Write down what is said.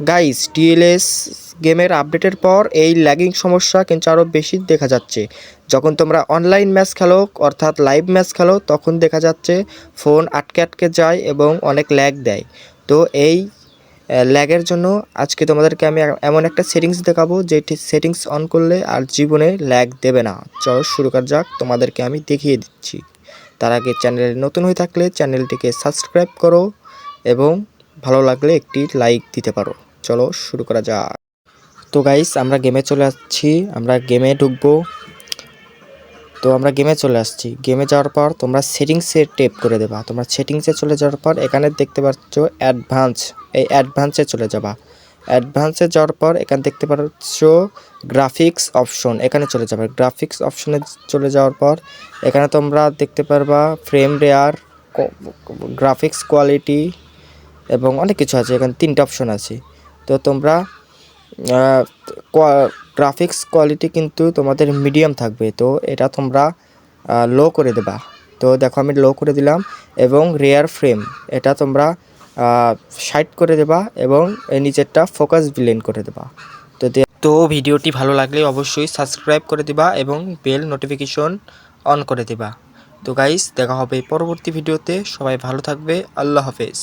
Guys, TLS গেমের আপডেটের পর এই ল্যাগিং সমস্যা কিন্তু আরও বেশি দেখা যাচ্ছে। যখন তোমরা অনলাইন ম্যাচ খেলো, অর্থাৎ লাইভ ম্যাচ খেলো, তখন দেখা যাচ্ছে ফোন আটকে আটকে যায় এবং অনেক ল্যাগ দেয়। তো এই ল্যাগের জন্য আজকে তোমাদেরকে আমি এমন একটা সেটিংস দেখাবো, যেটি সেটিংস অন করলে আর জীবনে ল্যাগ দেবে না। চলো শুরু করা যাক, তোমাদেরকে আমি দেখিয়ে দিচ্ছি। তার আগে চ্যানেলে নতুন হয়ে থাকলে চ্যানেলটিকে সাবস্ক্রাইব করো এবং ভালো লাগলে একটি লাইক দিতে পারো। চলো শুরু করা যাক। তো গাইস আমরা গেমে চলে আসছি। আমরা গেমে ঢুকবো। তো আমরা গেমে চলে আসছি। গেমে যাওয়ার পর তোমরা সেটিংসে টেপ করে দেবা। তোমরা সেটিংসে চলে যাওয়ার পর এখানে দেখতে পাচ্ছ অ্যাডভান্স এই অ্যাডভান্সে চলে যাবা। অ্যাডভান্সে যাওয়ার পর এখানে দেখতে পাচ্ছ গ্রাফিক্স অপশন এখানে চলে যাবে। গ্রাফিক্স অপশনে চলে যাওয়ার পর এখানে তোমরা দেখতে পারবা ফ্রেম রেয়ার গ্রাফিক্স কোয়ালিটি এবং অনেক কিছু আছে। এখানে তিনটা অপশন আছে। তো তোমরা গ্রাফিক্স কোয়ালিটি কিন্তু তোমাদের মিডিয়াম থাকবে। তো এটা তোমরা লো করে দেবা। তো দেখো আমি লো করে দিলাম এবং রেয়ার ফ্রেম এটা তোমরা সাইড করে দেবা এবং এই নিচেরটা ফোকাস বিলেন করে দেবা। তো তো ভিডিওটি ভালো লাগলে অবশ্যই সাবস্ক্রাইব করে দিবা এবং বেল নোটিফিকেশন অন করে দিবা। তো গাইস দেখা হবে পরবর্তী ভিডিওতে সবাই ভালো থাকবে। আল্লাহ হাফেজ।